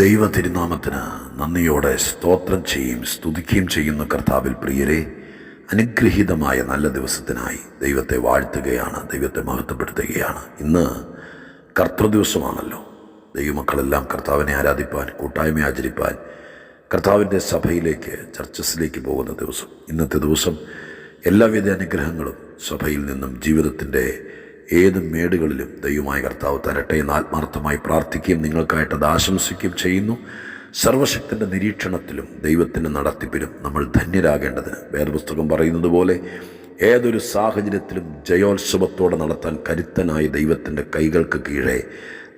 ദൈവ തിരുനാമത്തിന് നന്ദിയോടെ സ്തോത്രം ചെയ്യും സ്തുതിക്കുകയും ചെയ്യുന്ന കർത്താവിൽ പ്രിയരെ. അനുഗ്രഹീതമായ നല്ല ദിവസത്തിനായി ദൈവത്തെ വാഴ്ത്തുകയാണ് ദൈവത്തെ മഹത്വപ്പെടുത്തുകയാണ്. ഇന്ന് കർത്തൃദിവസമാണല്ലോ. ദൈവമക്കളെല്ലാം കർത്താവിനെ ആരാധിപ്പാൻ കൂട്ടായ്മ ആചരിപ്പാൻ കർത്താവിന്റെ സഭയിലേക്ക് ചർച്ചസിലേക്ക് പോകുന്ന ദിവസം. ഇന്നത്തെ ദിവസം എല്ലാവിധ അനുഗ്രഹങ്ങളും സഭയിൽ നിന്നും ജീവിതത്തിന്റെ ഏത് മേടുകളിലും ദൈവമായ കർത്താവ് തരട്ടെ എന്ന് ആത്മാർത്ഥമായി പ്രാർത്ഥിക്കുകയും നിങ്ങൾക്കായിട്ട് അത് ആശംസിക്കുകയും ചെയ്യുന്നു. സർവശക്തന്റെ നിരീക്ഷണത്തിലും ദൈവത്തിന്റെ നടത്തിപ്പിലും നമ്മൾ ധന്യരാകേണ്ടതിന് വേദപുസ്തകം പറയുന്നത് പോലെ ഏതൊരു സാഹചര്യത്തിലും ജയോത്സവത്തോടെ നടത്താൻ കരുത്തനായ ദൈവത്തിന്റെ കൈകൾക്ക് കീഴെ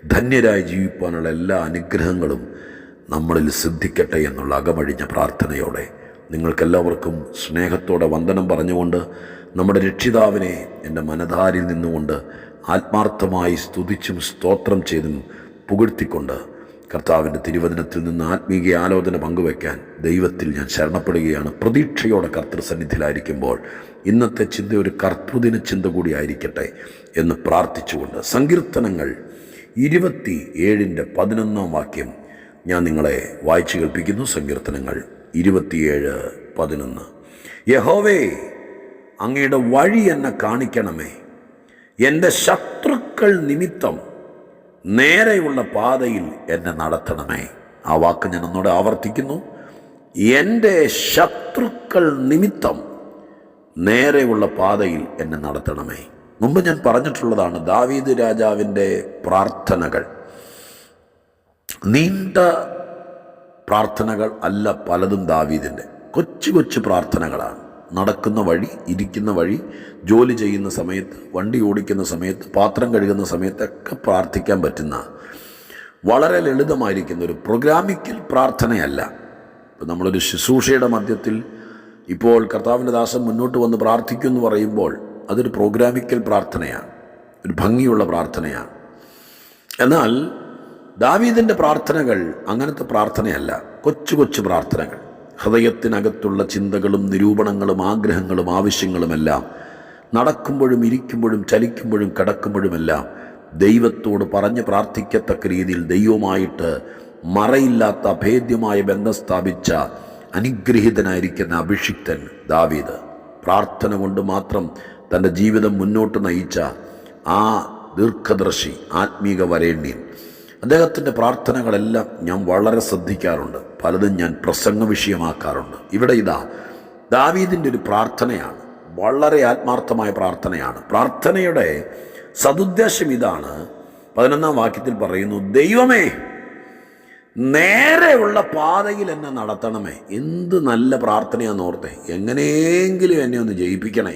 ധന്യരായി ജീവിക്കാനുള്ള എല്ലാ അനുഗ്രഹങ്ങളും നമ്മളിൽ സിദ്ധിക്കട്ടെ എന്നുള്ള അകമഴിഞ്ഞ പ്രാർത്ഥനയോടെ നിങ്ങൾക്കെല്ലാവർക്കും സ്നേഹത്തോടെ വന്ദനം പറഞ്ഞുകൊണ്ട് നമ്മുടെ രക്ഷിതാവിനെ എന്റെ മനധാരിൽ നിന്നുകൊണ്ട് ആത്മാർത്ഥമായി സ്തുതിച്ചും സ്തോത്രം ചെയ്തും പുകഴ്ത്തിക്കൊണ്ട് കർത്താവിന്റെ തിരുവചനത്തിൽ നിന്ന് ആത്മീയ ആലോചന പങ്കുവയ്ക്കാൻ ദൈവത്തിൽ ഞാൻ ശരണപ്പെടുകയാണ്. പ്രതീക്ഷയോടെ കർത്തൃസന്നിധിയിലായിരിക്കുമ്പോൾ ഇന്നത്തെ ചിന്ത ഒരു കർത്തൃദിന ചിന്ത കൂടി ആയിരിക്കട്ടെ എന്ന് പ്രാർത്ഥിച്ചുകൊണ്ട് സങ്കീർത്തനങ്ങൾ ഇരുപത്തി ഏഴിന്റെ പതിനൊന്നാം വാക്യം ഞാൻ നിങ്ങളെ വായിച്ചു കേൾപ്പിക്കുന്നു. സങ്കീർത്തനങ്ങൾ ഇരുപത്തിയേഴ് പതിനൊന്ന്. യഹോവേ അങ്ങയുടെ വഴി എന്നെ കാണിക്കണമേ. എന്റെ ശത്രുക്കൾ നിമിത്തം നേരെയുള്ള പാതയിൽ എന്നെ നടത്തണമേ. ആ വാക്ക് ഞാൻ ഒന്നുകൂടെ ആവർത്തിക്കുന്നു. എന്റെ ശത്രുക്കൾ നിമിത്തം നേരെയുള്ള പാതയിൽ എന്നെ നടത്തണമേ. മുമ്പ് ഞാൻ പറഞ്ഞിട്ടുള്ളതാണ് ദാവീദ് രാജാവിന്റെ പ്രാർത്ഥനകൾ. നീണ്ട പ്രാർത്ഥനകൾ അല്ല പലതും ദാവീദിന്റെ. കൊച്ചു കൊച്ചു പ്രാർത്ഥനകളാണ്. നടക്കുന്ന വഴി ഇരിക്കുന്ന വഴി ജോലി ചെയ്യുന്ന സമയത്ത് വണ്ടി ഓടിക്കുന്ന സമയത്ത് പാത്രം കഴുകുന്ന സമയത്തൊക്കെ പ്രാർത്ഥിക്കാൻ പറ്റുന്ന വളരെ ലളിതമായിരിക്കുന്ന ഒരു പ്രോഗ്രാമിക്കൽ പ്രാർത്ഥനയല്ല. ഇപ്പോൾ നമ്മളൊരു ശുശ്രൂഷയുടെ മധ്യത്തിൽ ഇപ്പോൾ കർത്താവിന്റെ ദാസം മുന്നോട്ട് വന്ന് പ്രാർത്ഥിക്കും എന്ന് പറയുമ്പോൾ അതൊരു പ്രോഗ്രാമിക്കൽ പ്രാർത്ഥനയാണ്. ഒരു ഭംഗിയുള്ള പ്രാർത്ഥനയാണ്. എന്നാൽ ദാവീദിന്റെ പ്രാർത്ഥനകൾ അങ്ങനത്തെ പ്രാർത്ഥനയല്ല. കൊച്ചു കൊച്ചു പ്രാർത്ഥനകൾ. ഹൃദയത്തിനകത്തുള്ള ചിന്തകളും നിരൂപണങ്ങളും ആഗ്രഹങ്ങളും ആവശ്യങ്ങളുമെല്ലാം നടക്കുമ്പോഴും ഇരിക്കുമ്പോഴും ചലിക്കുമ്പോഴും കിടക്കുമ്പോഴുമെല്ലാം ദൈവത്തോട് പറഞ്ഞ് പ്രാർത്ഥിക്കത്തക്ക രീതിയിൽ ദൈവമായിട്ട് മറയില്ലാത്ത അഭേദ്യമായ ബന്ധം സ്ഥാപിച്ച അനുഗ്രഹീതനായിരിക്കുന്ന അഭിഷിക്തൻ ദാവീദ്. പ്രാർത്ഥന കൊണ്ട് മാത്രം തന്റെ ജീവിതം മുന്നോട്ട് നയിച്ച ആ ദീർഘദർശി ആത്മീക വരേണ്യൻ അദ്ദേഹത്തിന്റെ പ്രാർത്ഥനകളെല്ലാം ഞാൻ വളരെ ശ്രദ്ധിക്കാറുണ്ട്. പലതും ഞാൻ പ്രസംഗ വിഷയമാക്കാറുണ്ട്. ഇവിടെ ഇതാ ദാവീദിന്റെ ഒരു പ്രാർത്ഥനയാണ്. വളരെ ആത്മാർത്ഥമായ പ്രാർത്ഥനയാണ്. പ്രാർത്ഥനയുടെ സതുദ്ദേശം ഇതാണ്. പതിനൊന്നാം വാക്യത്തിൽ പറയുന്നു ദൈവമേ നേരെയുള്ള പാതയിൽ എന്നെ നടത്തണമേ. എന്ത് നല്ല പ്രാർത്ഥനയാണെന്ന് ഓർത്തേ. എങ്ങനെയെങ്കിലും എന്നെ ഒന്ന് ജയിപ്പിക്കണേ.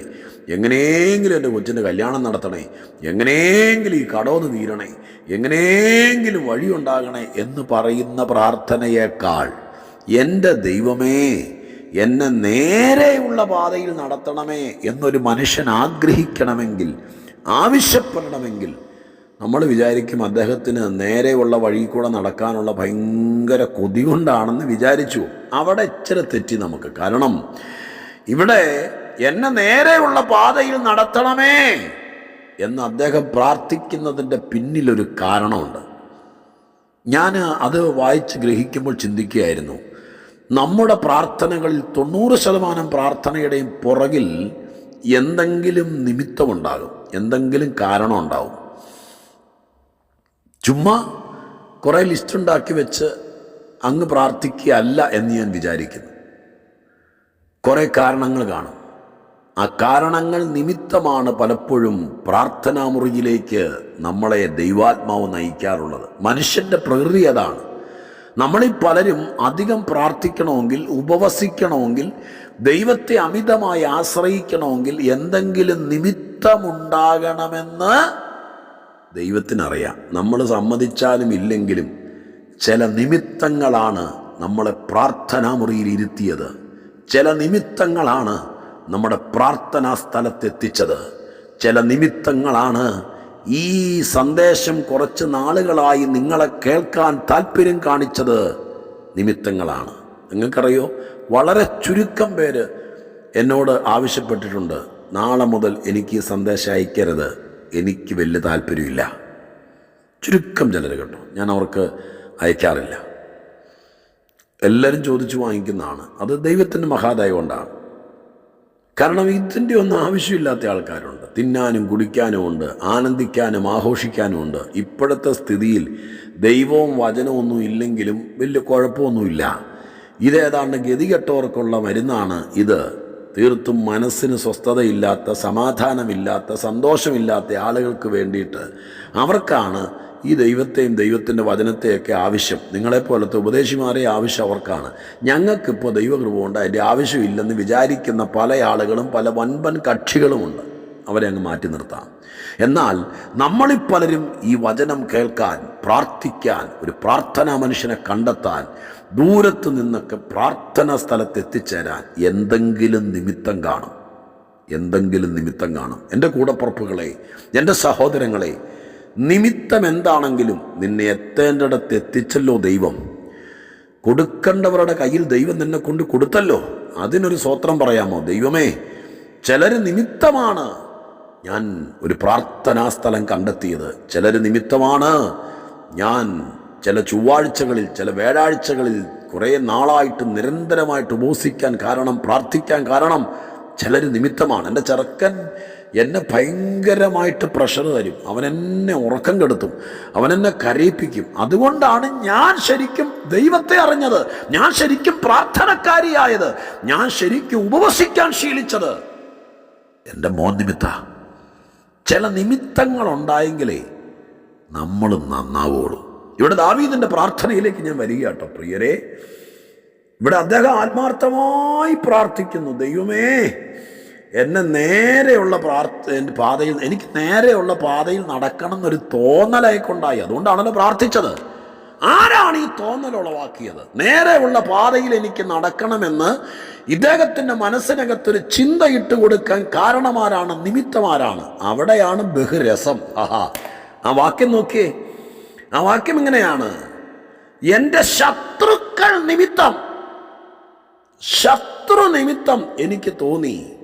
എങ്ങനെയെങ്കിലും എന്റെ കൊച്ചിന്റെ കല്യാണം നടത്തണേ എങ്ങനെയെങ്കിലും ഈ കടമൊന്ന് തീരണേ എങ്ങനെയെങ്കിലും വഴിയുണ്ടാകണേ എന്ന് പറയുന്ന പ്രാർത്ഥനയേക്കാൾ എന്റെ ദൈവമേ എന്നെ നേരെയുള്ള പാതയിൽ നടത്തണമേ എന്നൊരു മനുഷ്യൻ ആഗ്രഹിക്കണമെങ്കിൽ ആവശ്യപ്പെടണമെങ്കിൽ നമ്മൾ വിചാരിക്കും അദ്ദേഹത്തിന് നേരെയുള്ള വഴി കൂടെ നടക്കാനുള്ള ഭയങ്കര കൊതി കൊണ്ടാണെന്ന് വിചാരിച്ചു. അവിടെ ഇച്ചിരി തെറ്റി നമുക്ക്. കാരണം ഇവിടെ എന്നെ നേരെയുള്ള പാതയിൽ നടത്തണമേ എന്ന് അദ്ദേഹം പ്രാർത്ഥിക്കുന്നതിന്റെ പിന്നിലൊരു കാരണമുണ്ട്. ഞാൻ അത് വായിച്ച് ഗ്രഹിക്കുമ്പോൾ ചിന്തിക്കുകയായിരുന്നു. നമ്മുടെ പ്രാർത്ഥനകളിൽ തൊണ്ണൂറ് ശതമാനം പ്രാർത്ഥനയുടെയും പുറകിൽ എന്തെങ്കിലും നിമിത്തമുണ്ടാകും എന്തെങ്കിലും കാരണമുണ്ടാകും ചുമ്മാ കുറേ ലിസ്റ്റ് ഉണ്ടാക്കി വെച്ച് അങ്ങ് പ്രാർത്ഥിക്കുകയല്ല എന്ന് ഞാൻ വിചാരിക്കുന്നു. കുറേ കാരണങ്ങൾ കാണും. ആ കാരണങ്ങൾ നിമിത്തമാണ് പലപ്പോഴും പ്രാർത്ഥനാ മുറിയിലേക്ക് നമ്മളെ ദൈവാത്മാവ് നയിക്കാറുള്ളത്. മനുഷ്യന്റെ പ്രകൃതി അതാണ്. നമ്മളിൽ പലരും അധികം പ്രാർത്ഥിക്കണമെങ്കിൽ ഉപവസിക്കണമെങ്കിൽ ദൈവത്തെ അമിതമായി ആശ്രയിക്കണമെങ്കിൽ എന്തെങ്കിലും നിമിത്തമുണ്ടാകണമെന്ന് ദൈവത്തിനറിയാം. നമ്മൾ സമ്മതിച്ചാലും ഇല്ലെങ്കിലും ചില നിമിത്തങ്ങളാണ് നമ്മളെ പ്രാർത്ഥനാ മുറിയിൽ ഇരുത്തിയത്. ചില നിമിത്തങ്ങളാണ് നമ്മുടെ പ്രാർത്ഥനാ സ്ഥലത്തെത്തിച്ചത്. ചില നിമിത്തങ്ങളാണ് ഈ സന്ദേശം കുറച്ച് നാളുകളായി നിങ്ങളെ കേൾക്കാൻ താല്പര്യം കാണിച്ചത് നിമിത്തങ്ങളാണ്. നിങ്ങൾക്കറിയോ? വളരെ ചുരുക്കം പേര് എന്നോട് ആവശ്യപ്പെട്ടിട്ടുണ്ട്. നാളെ മുതൽ എനിക്ക് സന്ദേശം അയക്കരുത്. എനിക്ക് വലിയ താല്പര്യമില്ല. ചുരുക്കം ചിലർ കേട്ടോ. ഞാൻ അവർക്ക് അയക്കാറില്ല. എല്ലാവരും ചോദിച്ചു വാങ്ങിക്കുന്നതാണ്. അത് ദൈവത്തിന്റെ മഹാദയ കൊണ്ടാണ്. കാരണം ഇതിന്റെ ഒന്നും ആവശ്യമില്ലാത്ത ആൾക്കാരുണ്ട്. തിന്നാനും കുടിക്കാനും ഉണ്ട് ആനന്ദിക്കാനും ആഘോഷിക്കാനും ഉണ്ട്. ഇപ്പോഴത്തെ സ്ഥിതിയിൽ ദൈവവും വചനവും ഒന്നും ഇല്ലെങ്കിലും വലിയ കുഴപ്പമൊന്നുമില്ല. ഇതേതാണ്ട് ഗതികെട്ടവർക്കുള്ള മരുന്നാണ് ഇത്. തീർത്തും മനസ്സിന് സ്വസ്ഥതയില്ലാത്ത സമാധാനമില്ലാത്ത സന്തോഷമില്ലാത്ത ആളുകൾക്ക് വേണ്ടിയിട്ട് അവർക്കാണ് ഈ ദൈവത്തെയും ദൈവത്തിന്റെ വചനത്തെയൊക്കെ ആവശ്യം. നിങ്ങളെപ്പോലത്തെ ഉപദേശിമാരെ ആവശ്യം അവർക്കാണ്. ഞങ്ങൾക്കിപ്പോൾ ദൈവകൃപ കൊണ്ട് അതിന്റെ ആവശ്യമില്ലെന്ന് വിചാരിക്കുന്ന പല ആളുകളും പല വൻപൻ കക്ഷികളുമുണ്ട് അവരെ അങ്ങ് മാറ്റി നിർത്താം. എന്നാൽ നമ്മളിൽ പലരും ഈ വചനം കേൾക്കാൻ പ്രാർത്ഥിക്കാൻ ഒരു പ്രാർത്ഥനാ മനുഷ്യനെ കണ്ടെത്താൻ ദൂരത്ത് നിന്നൊക്കെ പ്രാർത്ഥനാ സ്ഥലത്ത് എത്തിച്ചേരാൻ എന്തെങ്കിലും നിമിത്തം കാണും. എന്തെങ്കിലും നിമിത്തം കാണും. എന്റെ കൂടപ്പുറപ്പുകളെ എന്റെ സഹോദരങ്ങളെ നിമിത്തം എന്താണെങ്കിലും നിന്നെ എത്തേണ്ടിടത്ത് എത്തിച്ചല്ലോ ദൈവം. കൊടുക്കേണ്ടവരുടെ കയ്യിൽ ദൈവം നിന്നെ കൊണ്ട് കൊടുത്തല്ലോ. അതിനൊരു സ്വത്രം പറയാമോ? ദൈവമേ ചിലർ നിമിത്തമാണ് ഞാൻ ഒരു പ്രാർത്ഥനാ സ്ഥലം കണ്ടെത്തിയത്. ചിലർ നിമിത്തമാണ് ഞാൻ ചില ചൊവ്വാഴ്ചകളിൽ ചില വ്യാഴാഴ്ചകളിൽ കുറേ നാളായിട്ട് നിരന്തരമായിട്ട് ഉപസിക്കാൻ കാരണം പ്രാർത്ഥിക്കാൻ കാരണം ചിലർ നിമിത്തമാണ്. എന്റെ ചെറുക്കൻ എന്നെ ഭയങ്കരമായിട്ട് പ്രഷർ തരും. അവൻ എന്നെ ഉറക്കം കെടുത്തും. അവൻ എന്നെ കരയിപ്പിക്കും. അതുകൊണ്ടാണ് ഞാൻ ശരിക്കും ദൈവത്തെ അറിഞ്ഞത്. ഞാൻ ശരിക്കും പ്രാർത്ഥനക്കാരിയായത്. ഞാൻ ശരിക്കും ഉപവസിക്കാൻ ശീലിച്ചത്. എന്റെ മോൻ നിമിത്ത ചില നിമിത്തങ്ങൾ ഉണ്ടായെങ്കിലേ നമ്മൾ നന്നാവുള്ളൂ. ഇവിടെ ദാവീദിന്റെ പ്രാർത്ഥനയിലേക്ക് ഞാൻ വരിക കേട്ടോ പ്രിയരെ. ഇവിടെ അദ്ദേഹം ആത്മാർത്ഥമായി പ്രാർത്ഥിക്കുന്നു. ദൈവമേ എന്നെ നേരെയുള്ള പ്രാർത്ഥ പാതയിൽ എനിക്ക് നേരെയുള്ള പാതയിൽ നടക്കണം എന്നൊരു തോന്നലായിക്കൊണ്ടായി അതുകൊണ്ടാണല്ലോ പ്രാർത്ഥിച്ചത്. ആരാണ് ഈ തോന്നൽ ഉളവാക്കിയത്? നേരെയുള്ള പാതയിൽ എനിക്ക് നടക്കണമെന്ന് ഇദ്ദേഹത്തിന്റെ മനസ്സിനകത്തൊരു ചിന്ത ഇട്ട് കൊടുക്കാൻ കാരണമാരാണ് നിമിത്തമാരാണ്. അവിടെയാണ് ബഹുരസം. ആഹാ. ആ വാക്യം നോക്കിയേ. ആ വാക്യം ഇങ്ങനെയാണ്. എന്റെ ശത്രുക്കൾ നിമിത്തം ശത്രു നിമിത്തം എനിക്ക് തോന്നി.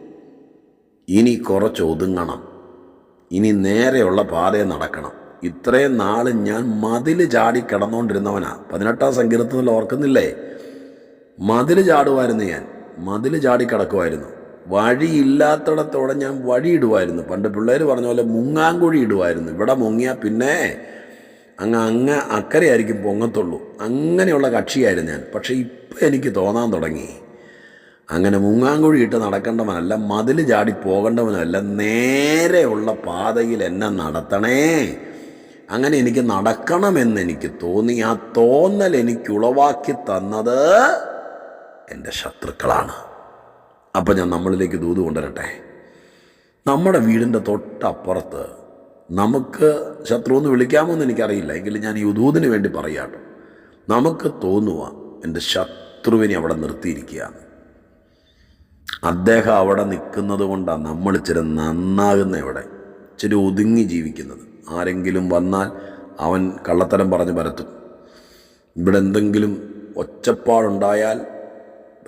ഇനി കുറച്ച് ഒതുങ്ങണം. ഇനി നേരെയുള്ള പാതയെ നടക്കണം. ഇത്രയും നാൾ ഞാൻ മതിൽ ചാടി കിടന്നുകൊണ്ടിരുന്നവനാ പതിനെട്ടാം സങ്കീർത്തത്തിൽ ഓർക്കുന്നില്ലേ? മതിൽ ചാടുമായിരുന്നു ഞാൻ. മതിൽ ചാടി കിടക്കുമായിരുന്നു വഴിയില്ലാത്തിടത്തോടെ ഞാൻ വഴിയിടുമായിരുന്നു പണ്ട് പിള്ളേർ പറഞ്ഞ പോലെ മുങ്ങാങ്കുഴി ഇടുമായിരുന്നു ഇവിടെ മുങ്ങിയാൽ പിന്നെ അങ്ങ് അങ്ങ് അക്കരെയായിരിക്കും പൊങ്ങത്തുള്ളൂ. അങ്ങനെയുള്ള കക്ഷിയായിരുന്നു ഞാൻ. പക്ഷേ ഇപ്പം എനിക്ക് തോന്നാൻ തുടങ്ങി. അങ്ങനെ മുങ്ങാങ്കുഴി ഇട്ട് നടക്കേണ്ടവനല്ല മതിൽ ചാടി പോകേണ്ടവനല്ല നേരെയുള്ള പാതയിൽ എന്നെ നടത്തണേ. അങ്ങനെ എനിക്ക് നടക്കണമെന്ന് എനിക്ക് തോന്നി. ആ തോന്നൽ എനിക്ക് ഉളവാക്കി തന്നത് എന്റെ ശത്രുക്കളാണ്. അപ്പം ഞാൻ നമ്മളിലേക്ക് ദൂത് കൊണ്ടുവരട്ടെ. നമ്മുടെ വീടിന്റെ തൊട്ടപ്പുറത്ത് നമുക്ക് ശത്രു എന്ന് വിളിക്കാമോ എന്ന് എനിക്കറിയില്ല. എങ്കിലും ഞാൻ ഈ ഉദൂതിന് വേണ്ടി പറയാട്ടോ. നമുക്ക് തോന്നുക എന്റെ ശത്രുവിനെ അവിടെ നിർത്തിയിരിക്കുകയാണ്. അദ്ദേഹം അവിടെ നിൽക്കുന്നത് കൊണ്ടാണ് നമ്മൾ ഇച്ചിരി നന്നാകുന്ന ഇവിടെ. ഇച്ചിരി ഒതുങ്ങി ജീവിക്കുന്നത്. ആരെങ്കിലും വന്നാൽ അവൻ കള്ളത്തരം പറഞ്ഞ് പരത്തും. ഇവിടെ എന്തെങ്കിലും ഒച്ചപ്പാടുണ്ടായാൽ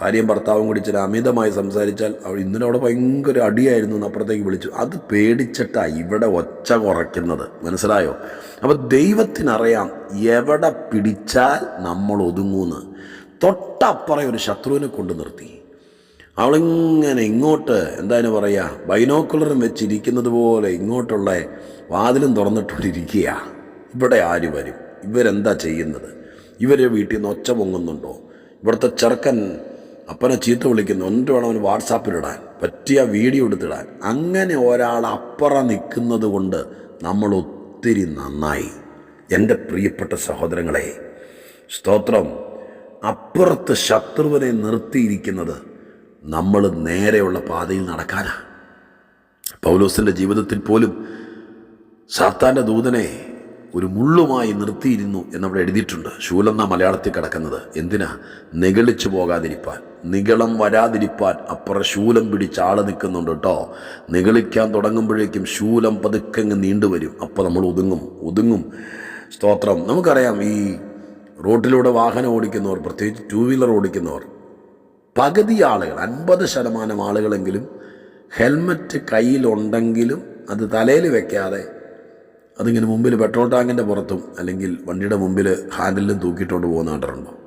ഭാര്യയും ഭർത്താവും കൂടി ഇച്ചിരി അമിതമായി സംസാരിച്ചാൽ അവൾ ഇന്നലെ അവിടെ ഭയങ്കര അടിയായിരുന്നു എന്ന് അപ്പുറത്തേക്ക് വിളിച്ചു. അത് പേടിച്ചിട്ടാണ് ഇവിടെ ഒച്ച കുറയ്ക്കുന്നത്. മനസ്സിലായോ? അപ്പോൾ ദൈവത്തിനറിയാം എവിടെ പിടിച്ചാൽ നമ്മൾ ഒതുങ്ങൂന്ന്. തൊട്ടപ്പുറം ഒരു ശത്രുവിനെ കൊണ്ട് നിർത്തി. അവളിങ്ങനെ ഇങ്ങോട്ട് എന്താണ് പറയുക ബൈനോക്കുലറും വെച്ചിരിക്കുന്നത് പോലെ ഇങ്ങോട്ടുള്ള വാതിലും തുറന്നിട്ടുകൊണ്ടിരിക്കുക ഇവിടെ ആര് വരും? ഇവരെന്താ ചെയ്യുന്നത്? ഇവരെ വീട്ടിൽ നിന്ന് ഒച്ച പൊങ്ങുന്നുണ്ടോ? ഇവിടുത്തെ ചെറുക്കൻ അപ്പനെ ചീത്ത വിളിക്കുന്നു. എന്നിട്ട് വേണം അവന് വാട്സാപ്പിലിടാൻ? പറ്റിയ വീഡിയോ എടുത്തിടാൻ. അങ്ങനെ ഒരാൾ അപ്പുറം നിൽക്കുന്നത് കൊണ്ട് നമ്മൾ ഒത്തിരി നന്നായി. എന്റെ പ്രിയപ്പെട്ട സഹോദരങ്ങളെ സ്തോത്രം. അപ്പുറത്ത് ശത്രുവിനെ നിർത്തിയിരിക്കുന്നത് നമ്മൾ നേരെയുള്ള പാതയിൽ നടക്കാനാ. പൗലോസിന്റെ ജീവിതത്തിൽ പോലും സാത്താന്റെ ദൂതനെ ഒരു മുള്ളുമായി നിർത്തിയിരുന്നു എന്നവിടെ എഴുതിയിട്ടുണ്ട്. ശൂലെന്ന മലയാളത്തിൽ കിടക്കുന്നത് എന്തിനാ? നിഗളിച്ചു പോകാതിരിപ്പാൻ നിഗളം വരാതിരിപ്പാൻ അപ്പുറം ശൂലം പിടിച്ച് ആൾ നിൽക്കുന്നുണ്ട് കേട്ടോ നിഗളിക്കാൻ തുടങ്ങുമ്പോഴേക്കും ശൂലം പതുക്കങ്ങ് നീണ്ടുവരും അപ്പോൾ നമ്മൾ ഒതുങ്ങും ഒതുങ്ങും. സ്തോത്രം. നമുക്കറിയാം ഈ റോട്ടിലൂടെ വാഹനം ഓടിക്കുന്നവർ പ്രത്യേകിച്ച് ടൂ വീലർ ഓടിക്കുന്നവർ പകുതി ആളുകൾ അൻപത് ശതമാനം ആളുകളെങ്കിലും ഹെൽമറ്റ് കയ്യിലുണ്ടെങ്കിലും അത് തലയിൽ വെക്കാതെ അതിങ്ങനെ മുമ്പിൽ പെട്രോൾ ടാങ്കിന്റെ പുറത്തും അല്ലെങ്കിൽ വണ്ടിയുടെ മുമ്പിൽ ഹാൻഡിലും തൂക്കിയിട്ടുകൊണ്ട് പോകുന്ന കണ്ടിട്ടുണ്ടോ?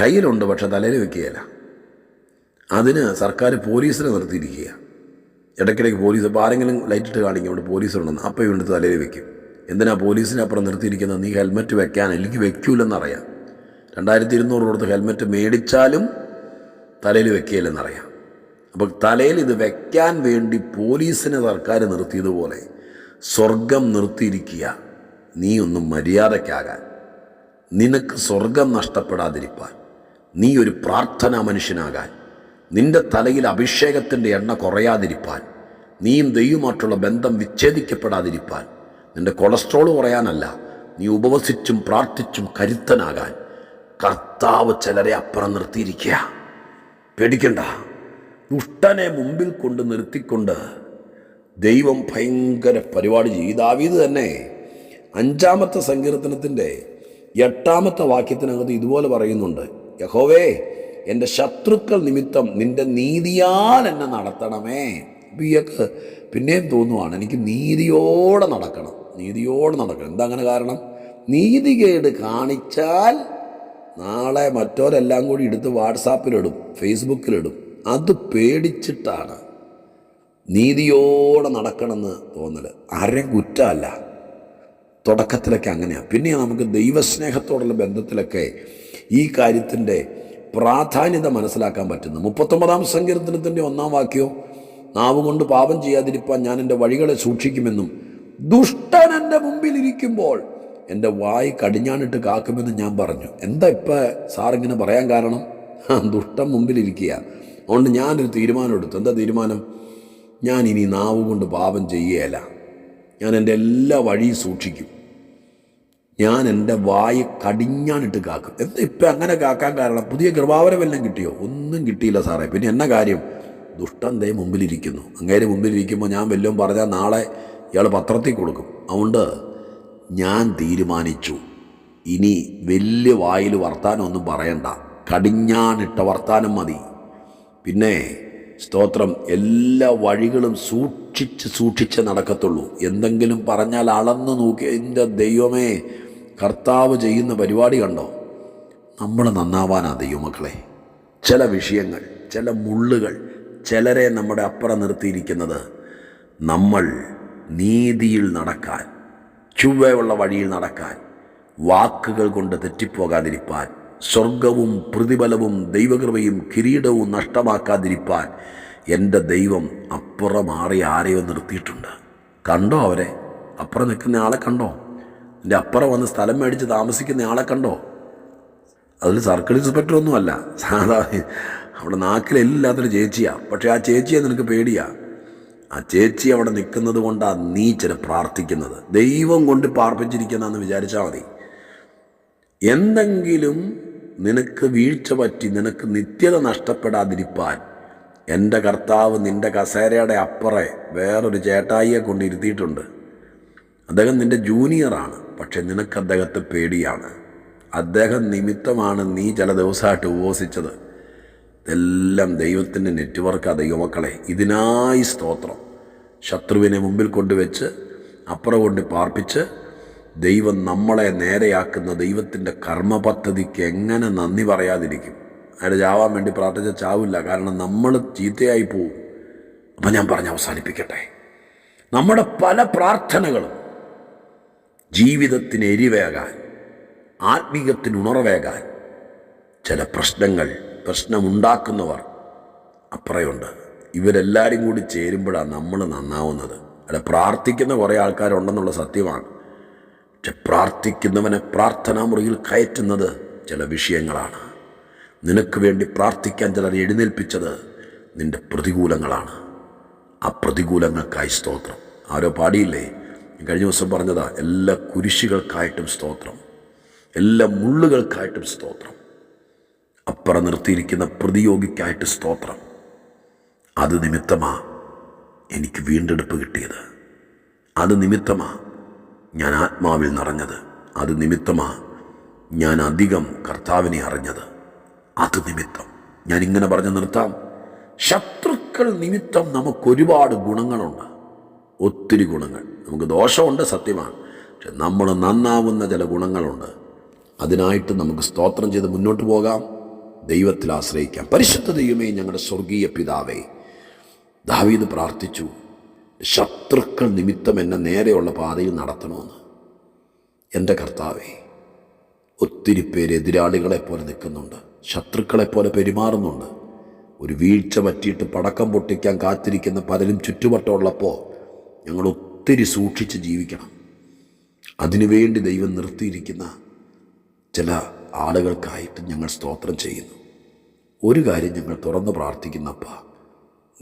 കയ്യിലുണ്ട് പക്ഷെ തലയിൽ വെക്കുകയില്ല. അതിന് സർക്കാർ പോലീസിനെ നിർത്തിയിരിക്കുക ഇടയ്ക്കിടയ്ക്ക് പോലീസ് ഇപ്പോൾ ആരെങ്കിലും ലൈറ്റ് ഇട്ട് കാണിക്കും അവിടെ പോലീസുണ്ടെന്ന്. അപ്പം ഇവിടുത്തെ തലയിൽ വെക്കും. എന്തിനാ പോലീസിനെ അപ്പുറം നിർത്തിയിരിക്കുന്നത്? നീ ഹെൽമെറ്റ് വെക്കാൻ അല്ലെങ്കിൽ വെക്കൂലെന്നറിയാം. രണ്ടായിരത്തി ഇരുന്നൂറ് കൊടുത്ത് ഹെൽമെറ്റ് മേടിച്ചാലും തലയിൽ വെക്കുകയില്ലെന്നറിയാം. അപ്പോൾ തലയിൽ ഇത് വെക്കാൻ വേണ്ടി പോലീസിനെ സർക്കാർ നിർത്തിയതുപോലെ സ്വർഗം നിർത്തിയിരിക്കുക. നീ ഒന്നും മര്യാദയ്ക്കാകാൻ. നിനക്ക് സ്വർഗം നഷ്ടപ്പെടാതിരിപ്പാൻ. നീ ഒരു പ്രാർത്ഥനാ മനുഷ്യനാകാൻ. നിന്റെ തലയിൽ അഭിഷേകത്തിന്റെ എണ്ണ കുറയാതിരിപ്പാൻ. നീയും ദൈവമായിട്ടുള്ള ബന്ധം വിച്ഛേദിക്കപ്പെടാതിരിപ്പാൻ. നിന്റെ കൊളസ്ട്രോൾ കുറയാനല്ല. നീ ഉപവസിച്ചും പ്രാർത്ഥിച്ചും കരുത്തനാകാൻ. കർത്താവ് ചിലരെ അപ്പുറം നിർത്തിയിരിക്കുക. പേടിക്കണ്ട. ദുഷ്ടനെ മുമ്പിൽ കൊണ്ട് നിർത്തിക്കൊണ്ട് ദൈവം ഭയങ്കര പരിപാടി ചെയ്യും. തന്നെ അഞ്ചാമത്തെ സങ്കീർത്തനത്തിന്റെ എട്ടാമത്തെ വാക്യത്തിനകത്ത് ഇതുപോലെ പറയുന്നുണ്ട്. യഹോവേ എന്റെ ശത്രുക്കൾ നിമിത്തം നിന്റെ നീതിയാൽ എന്നെ നടത്തണമേ. ഇപ്പം ഇയാൾക്ക് പിന്നെയും തോന്നുവാണ്. എനിക്ക് നീതിയോടെ നടക്കണം. നീതിയോടെ നടക്കണം. എന്താ അങ്ങനെ കാരണം? നീതികേട് കാണിച്ചാൽ നാളെ മറ്റോരെല്ലാം കൂടി എടുത്ത് വാട്സാപ്പിലിടും ഫേസ്ബുക്കിലിടും. അത് പേടിച്ചിട്ടാണ് നീതിയോടെ നടക്കണമെന്ന് തോന്നൽ ആരെയും കുറ്റമല്ല. തുടക്കത്തിലൊക്കെ അങ്ങനെയാണ് പിന്നെ നമുക്ക് ദൈവസ്നേഹത്തോടുള്ള ബന്ധത്തിലൊക്കെ ഈ കാര്യത്തിന്റെ പ്രാധാന്യത മനസ്സിലാക്കാൻ പറ്റുന്നു. മുപ്പത്തൊമ്പതാം സങ്കീർത്തനത്തിന്റെ ഒന്നാം വാക്യവും നാവ് കൊണ്ട് പാപം ചെയ്യാതിരിപ്പാൻ ഞാൻ എന്റെ വഴികളെ സൂക്ഷിക്കുമെന്നും ദുഷ്ടൻ എന്റെ മുമ്പിൽ ഇരിക്കുമ്പോൾ എന്റെ വായി കടിഞ്ഞാണിട്ട് കാക്കുമെന്ന് ഞാൻ പറഞ്ഞു. എന്താ ഇപ്പം സാറിങ്ങനെ പറയാൻ കാരണം? ദുഷ്ടം മുമ്പിലിരിക്കുക. അതുകൊണ്ട് ഞാനൊരു തീരുമാനം എടുത്തു എന്താ തീരുമാനം? ഞാൻ ഇനി നാവ് കൊണ്ട് പാപം ചെയ്യുകയല്ല. ഞാൻ എന്റെ എല്ലാ വഴിയും സൂക്ഷിക്കും. ഞാൻ എന്റെ വായി കടിഞ്ഞാണിട്ട് കാക്കും. എന്താ ഇപ്പം അങ്ങനെ കാക്കാൻ കാരണം? പുതിയ കൃപാവരം വല്ലതും കിട്ടിയോ? ഒന്നും കിട്ടിയില്ല സാറേ. പിന്നെ എന്നാ കാര്യം? ദുഷ്ടൻ ദേ മുമ്പിലിരിക്കുന്നു. അങ്ങേര് മുമ്പിലിരിക്കുമ്പോൾ ഞാൻ വല്ലതും പറഞ്ഞാൽ നാളെ ഇയാൾ പത്രത്തിൽ കൊടുക്കും. അതുകൊണ്ട് ഞാൻ തീരുമാനിച്ചു. ഇനി വലിയ വായിൽ വർത്താനമൊന്നും പറയണ്ട. കടിഞ്ഞാണിട്ട വർത്താനം മതി. പിന്നെ സ്തോത്രം എല്ലാ വഴികളും സൂക്ഷിച്ച് സൂക്ഷിച്ച് നടക്കത്തുള്ളൂ. എന്തെങ്കിലും പറഞ്ഞാൽ അളന്നു നോക്കി എന്റെ ദൈവമേ കർത്താവ് ചെയ്യുന്ന പരിപാടി കണ്ടോ? നമ്മൾ നന്നാവാനാ ദൈവമക്കളെ. ചില വിഷയങ്ങൾ ചില മുള്ളുകൾ ചിലരെ നമ്മുടെ അപ്പുറം നിർത്തിയിരിക്കുന്നത് നമ്മൾ നീതിയിൽ നടക്കാൻ ചുവ്വയുള്ള വഴിയിൽ നടക്കാൻ വാക്കുകൾ കൊണ്ട് തെറ്റിപ്പോകാതിരിപ്പാൻ സ്വർഗവും പ്രതിഫലവും ദൈവകൃപയും കിരീടവും നഷ്ടമാക്കാതിരിപ്പാൻ എന്റെ ദൈവം അപ്പുറം മാറി ആരെയോ നിർത്തിയിട്ടുണ്ട്. കണ്ടോ അവരെ? അപ്പുറം നിൽക്കുന്ന ആളെ കണ്ടോ? എന്റെ അപ്പുറം വന്ന് സ്ഥലം മേടിച്ച് താമസിക്കുന്ന ആളെ കണ്ടോ? അതിൽ സർക്കിൾ ഇൻസ്പെക്ടർ ഒന്നുമല്ല സാധാ അവിടെ നാക്കിലെല്ലാത്തൊരു ചേച്ചിയാണ് പക്ഷേ ആ ചേച്ചിയെ നിനക്ക് പേടിയാ. ആ ചേച്ചി അവിടെ നിൽക്കുന്നത് കൊണ്ടാണ് നീ ചില പ്രാർത്ഥിക്കുന്നത്. ദൈവം കൊണ്ട് പാർപ്പിച്ചിരിക്കുന്നതെന്ന് വിചാരിച്ചാൽ മതി. എന്തെങ്കിലും നിനക്ക് വീഴ്ച പറ്റി നിനക്ക് നിത്യത നഷ്ടപ്പെടാതിരിപ്പാൻ എന്റെ കർത്താവ് നിന്റെ കസേരയുടെ അപ്പുറേ വേറൊരു ചേട്ടായിയെ കൊണ്ടിരുത്തിയിട്ടുണ്ട് അദ്ദേഹം നിന്റെ ജൂനിയറാണ് പക്ഷെ നിനക്ക് അദ്ദേഹത്തെ പേടിയാണ്. അദ്ദേഹം നിമിത്തമാണ് നീ ചില ദിവസമായിട്ട് ഉപവസിച്ചത്. ഇതെല്ലാം ദൈവത്തിന്റെ നെറ്റ്വർക്കാണ് ദൈവമക്കളെ. ഇതിനായി സ്തോത്രം. ശത്രുവിനെ മുമ്പിൽ കൊണ്ടുവച്ച് അപ്പുറം കൊണ്ട് പാർപ്പിച്ച് ദൈവം നമ്മളെ നേരെയാക്കുന്ന ദൈവത്തിന്റെ കർമ്മ പദ്ധതിക്ക് എങ്ങനെ നന്ദി പറയാതിരിക്കും? അയാൾ ചാവാൻ വേണ്ടി പ്രാർത്ഥിച്ച ചാവില്ല കാരണം നമ്മൾ ചീത്തയായി പോവും. അപ്പം ഞാൻ പറഞ്ഞ് അവസാനിപ്പിക്കട്ടെ. നമ്മുടെ പല പ്രാർത്ഥനകളും ജീവിതത്തിന് എരിവേകാൻ ആത്മീയത്തിന് ഉണർവേകാൻ ചില പ്രശ്നങ്ങൾ പ്രശ്നമുണ്ടാക്കുന്നവർ അപ്പറയുണ്ട്. ഇവരെല്ലാവരും കൂടി ചേരുമ്പോഴാണ് നമ്മൾ നന്നാവുന്നത്. അല്ല പ്രാർത്ഥിക്കുന്ന കുറേ ആൾക്കാരുണ്ടെന്നുള്ള സത്യമാണ്. പക്ഷെ പ്രാർത്ഥിക്കുന്നവനെ പ്രാർത്ഥനാ മുറിയിൽ കയറ്റുന്നത് ചില വിഷയങ്ങളാണ്. നിനക്ക് വേണ്ടി പ്രാർത്ഥിക്കാൻ ചിലർ എഴുന്നേൽപ്പിച്ചത് നിന്റെ പ്രതികൂലങ്ങളാണ്. ആ പ്രതികൂലങ്ങൾക്കായി സ്തോത്രം. ആരോ പാടിയില്ലേ? കഴിഞ്ഞ ദിവസം പറഞ്ഞതാ എല്ലാ കുരിശുകൾക്കായിട്ടും സ്തോത്രം. എല്ലാ മുള്ളുകൾക്കായിട്ടും സ്തോത്രം. അപ്പുറം നിർത്തിയിരിക്കുന്ന പ്രതിയോഗിക്കായിട്ട് സ്തോത്രം. അത് നിമിത്തമാ എനിക്ക് വീണ്ടെടുപ്പ് കിട്ടിയത്. അത് നിമിത്തമാ ഞാൻ ആത്മാവിൽ നിറഞ്ഞത്. അത് നിമിത്തമാ ഞാൻ അധികം കർത്താവിനെ അറിഞ്ഞത്. അത് നിമിത്തം. ഞാൻ ഇങ്ങനെ പറഞ്ഞു നിർത്താം. ശത്രുക്കൾ നിമിത്തം നമുക്കൊരുപാട് ഗുണങ്ങളുണ്ട്. ഒത്തിരി ഗുണങ്ങൾ. നമുക്ക് ദോഷമുണ്ട് സത്യമാണ്. പക്ഷെ നമ്മൾ നന്നാവുന്ന ചില ഗുണങ്ങളുണ്ട്. അതിനായിട്ട് നമുക്ക് സ്തോത്രം ചെയ്ത് മുന്നോട്ട് പോകാം. ദൈവത്തിൽ ആശ്രയിക്കാം. പരിശുദ്ധ ദൈവമേ ഞങ്ങളുടെ സ്വർഗീയ പിതാവേ ദാവീദ് പ്രാർത്ഥിച്ചു ശത്രുക്കൾ നിമിത്തം എന്നെ നേരെയുള്ള പാതയിൽ നടത്തണമെന്ന്. എന്റെ കർത്താവേ ഒത്തിരി പേര് എതിരാളികളെ പോലെ നിൽക്കുന്നുണ്ട് ശത്രുക്കളെ പോലെ പെരുമാറുന്നുണ്ട്. ഒരു വീഴ്ച പറ്റിയിട്ട് പടക്കം പൊട്ടിക്കാൻ കാത്തിരിക്കുന്ന പലരും ചുറ്റുവട്ടമുള്ളപ്പോൾ ഞങ്ങൾ ഒത്തിരി സൂക്ഷിച്ച് ജീവിക്കണം. അതിനുവേണ്ടി ദൈവം നിർത്തിയിരിക്കുന്ന ചില ആളുകൾക്കായിട്ട് ഞങ്ങൾ സ്തോത്രം ചെയ്യുന്നു. ഒരു കാര്യം ഞങ്ങൾ തുറന്ന് പ്രാർത്ഥിക്കുന്നപ്പ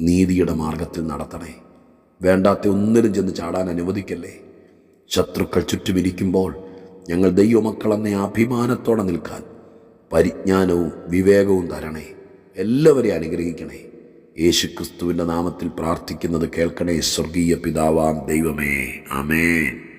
നീതിയുടെ മാർഗത്തിൽ നടത്തണേ. വേണ്ടാത്ത ഒന്നിലും ചെന്ന് ചാടാൻ അനുവദിക്കല്ലേ. ശത്രുക്കൾ ചുറ്റുമിരിക്കുമ്പോൾ ഞങ്ങൾ ദൈവമക്കളെന്ന അഭിമാനത്തോടെ നിൽക്കാൻ പരിജ്ഞാനവും വിവേകവും തരണേ. എല്ലാവരെയും അനുഗ്രഹിക്കണേ. യേശുക്രിസ്തുവിന്റെ നാമത്തിൽ പ്രാർത്ഥിക്കുന്നത് കേൾക്കണേ സ്വർഗീയ പിതാവാം ദൈവമേ. ആമേൻ.